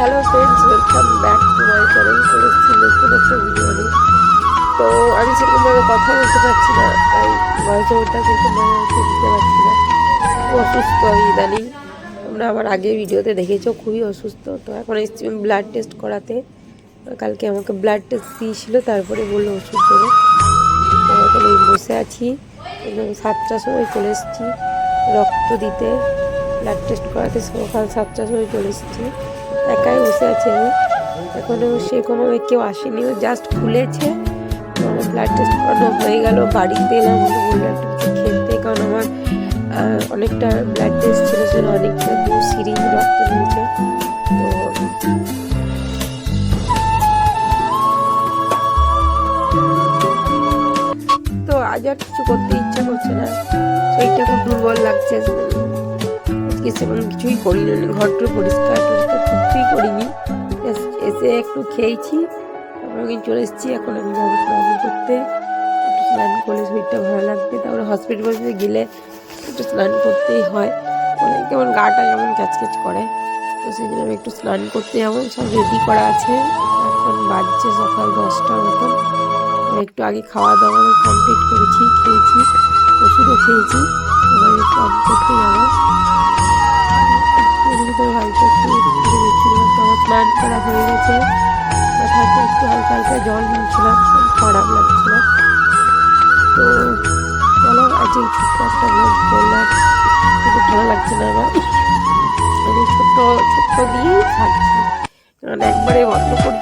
Hello friends welcome back to my channel করেছি নতুন একটা ভিডিও তো, আমি সেরকমভাবে কথা বলতে পারছি না, তাই ভয়েস ওটা সেরকমভাবে শুনতে পারছি না। অসুস্থ আমি ইদানিং। তোমরা আমার আগে ভিডিওতে দেখেছ, খুবই অসুস্থ। তো এখন এসেছি ব্লাড টেস্ট করাতে। কালকে আমাকে ব্লাড টেস্ট দিয়েছিলো, তারপরে বলল ওষুধ করে এখন এই বসে আছি। সাতটার সময় চলে এসেছি রক্ত দিতে। ব্লাড টেস্ট করাতে সকাল সাতটার সময় চলে এসেছি। একাই বসে আছি আমি। এখনও কোনো কেউ আসেনি, ও জাস্ট খুলেছে। ব্লাড টেস্ট করানো হয়ে গেল, বাড়িতে এলাম ওকে কারণ আমার অনেকটা ব্লাড টেস্ট ছিল সেটা অনেকটা দু সিরিঞ্জ রক্ত দিয়েছে। তো তো আজ আর কিছু করতে ইচ্ছা করছে না। শরীরটা খুব দুর্বল লাগছে। আজকে সেরকম কিছুই করিনি ঘরটা পরিষ্কার টরিষ্কার কিছুই করিনি। এসে একটু খেয়েছি, তারপর আমি চলে এসেছি, এখন আমি যাব স্নান করতে। একটু স্নান করলে শরীরটা ভালো লাগবে, তারপরে হসপিটালে গেলে একটু স্নান করতেই হয়। মানে কেমন গাটা যেমন ক্যাচক্যাচ করে, তো সেই জন্য আমি একটু স্নান করতে যাব, সব রেডি করা আছে। এখন বাজছে সকাল দশটার মতন। একটু আগে খাওয়া দাওয়া কমপ্লিট করেছি, খেয়েছি, ওষুধও খেয়েছি। এবার স্নান স্নান করা হয়ে গেছে। মাথাতে একটু হালকা হালকা জল নিয়েছিলাম খারাপ লাগছিল। তো চলো আজকে ছোট্ট একটা ব্লগ বললাম কিন্তু ভালো লাগছে না আমার। আমি ছোট্ট ছোট্ট দিয়েই থাকছি। কারণ একবারে বন্ধ করে